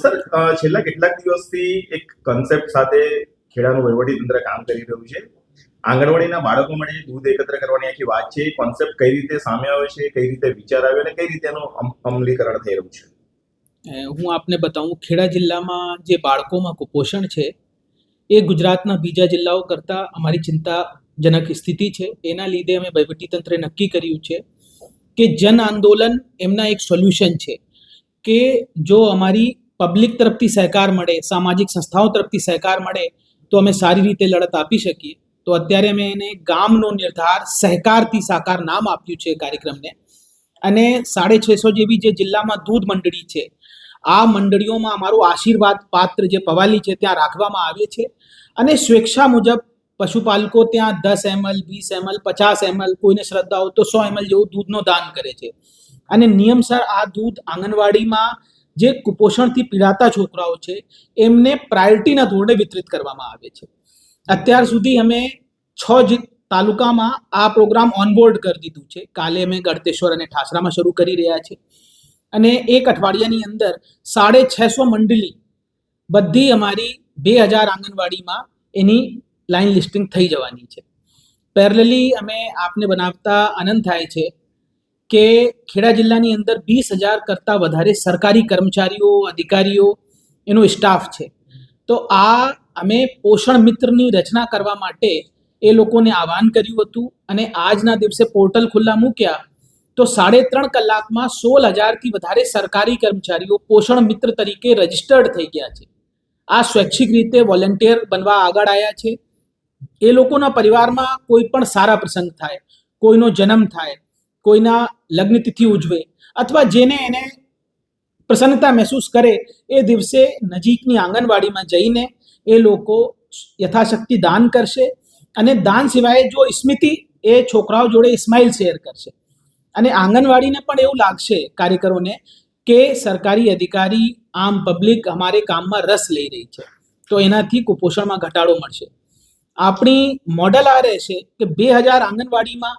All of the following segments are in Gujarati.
સર છેલ્લા કેટલાક દિવસથી એક કન્સેપ્ટ સાથે ખેડાનું વહીવટી તંત્ર કામ કરી રહ્યું છે. આંગણવાડીના બાળકો માટે દૂધ એકત્ર કરવાની આખી વાત છે. કોન્સેપ્ટ કઈ રીતે સામે આવે છે, કઈ રીતે વિચાર આવ્યો અને કઈ રીતે એનું અમલીકરણ થઈ રહ્યું છે? હું આપને બતાવું, ખેડા જિલ્લામાં જે બાળકોમાં કુપોષણ છે, એ ગુજરાતના બીજા જિલ્લાઓ કરતાં અમારી ચિંતાજનક સ્થિતિ છે. એના લીધે અમે વહીવટીતંત્રે નક્કી કર્યું છે કે જન આંદોલન એમના એક સોલ્યુશન છે કે જો અમારી પબ્લિક તરફથી સહકાર મળે, સામાજિક સંસ્થાઓ તરફથી સહકાર મળે, તો અમે સારી રીતે લડત આપી શકીએ. તો અત્યારે અમે એને ગામનો નિર્ધાર સહકારથી સાકાર નામ આપ્યું છે કાર્યક્રમને. અને સાડે છસો જેવી જે જિલ્લામાં દૂધ મંડળી છે, આ મંડળીઓમાં અમારું આશીર્વાદ પાત્ર જે પવાલી છે ત્યાં રાખવામાં આવે છે. અને સ્વેચ્છા મુજબ પશુપાલકો ત્યાં દસ એમએલ, વીસ એમએલ, પચાસ એમએલ, કોઈને શ્રદ્ધા હોય તો સો એમએલ જેવું દૂધનો દાન કરે છે. અને નિયમસર આ દૂધ આંગણવાડીમાં જે કુપોષણથી પીડાતા છોકરાઓ છે, એમને પ્રાયોરિટીના ધોરણે વિતરિત કરવામાં આવે છે. અત્યાર સુધી અમે છ તાલુકામાં આ પ્રોગ્રામ ઓનબોર્ડ કરી દીધું છે. કાલે અમે ગળતેશ્વર અને ઠાસરામાં શરૂ કરી રહ્યા છે. અને એક અઠવાડિયાની અંદર સાડે છસો મંડળી બધી અમારી બે હજાર આંગણવાડીમાં એની લાઇન લિસ્ટિંગ થઈ જવાની છે. પેરેલલી અમે આપને બનાવતા આનંદ થાય છે કે ખેડા જિલ્લાની અંદર વીસ હજાર કરતાં વધારે સરકારી કર્મચારીઓ, અધિકારીઓ, એનો સ્ટાફ છે. તો આ અમે પોષણ મિત્રની રચના કરવા માટે એ લોકોને આહવાન કર્યું હતું અને આજના દિવસે પોર્ટલ ખુલ્લા મૂક્યા તો સાડે ત્રણ કલાકમાં સોળ હજારથી વધારે સરકારી કર્મચારીઓ પોષણ મિત્ર તરીકે રજિસ્ટર્ડ થઈ ગયા છે. આ સ્વૈચ્છિક રીતે વોલેન્ટિયર બનવા આગળ આવ્યા છે. એ લોકોના પરિવારમાં કોઈ પણ સારા પ્રસંગ થાય, કોઈનો જન્મ થાય કોઈના લગ્ન તિથિ ઉજવે અથવા જેને એને પ્રસન્નતા મહેસૂસ કરે, એ દિવસે નજીકની આંગણવાડીમાં જઈને એ લોકો યથાશક્તિ દાન કરશે અને દાન સિવાય જો સ્મૃતિ એ છોકરાઓ જોડે ઇસ્માઇલ શેર કરશે. અને આંગણવાડીને પણ એવું લાગશે કાર્યકરોને કે સરકારી અધિકારી આમ પબ્લિક અમારે કામમાં રસ લઈ રહી છે. તો એનાથી કુપોષણમાં ઘટાડો મળશે. આપણી મોડલ આ રહેશે કે બે હજાર આંગણવાડીમાં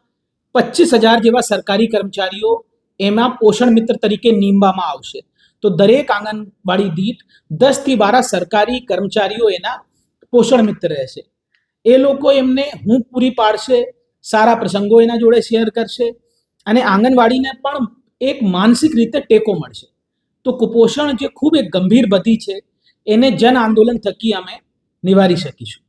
પચીસ હજાર જેવા સરકારી કર્મચારીઓ એમાં પોષણ મિત્ર તરીકે નીમવામાં આવશે. તો દરેક આંગણવાડી દીઠ દસથી બાર સરકારી કર્મચારીઓ એના પોષણ મિત્ર રહેશે. એ લોકો એમને હું પૂરી પાડશે, સારા પ્રસંગો એના જોડે શેર કરશે અને આંગણવાડીને પણ એક માનસિક રીતે ટેકો મળશે. તો કુપોષણ જે ખૂબ એક ગંભીર બધી છે, એને જન આંદોલન થકી અમે નિવારી શકીશું.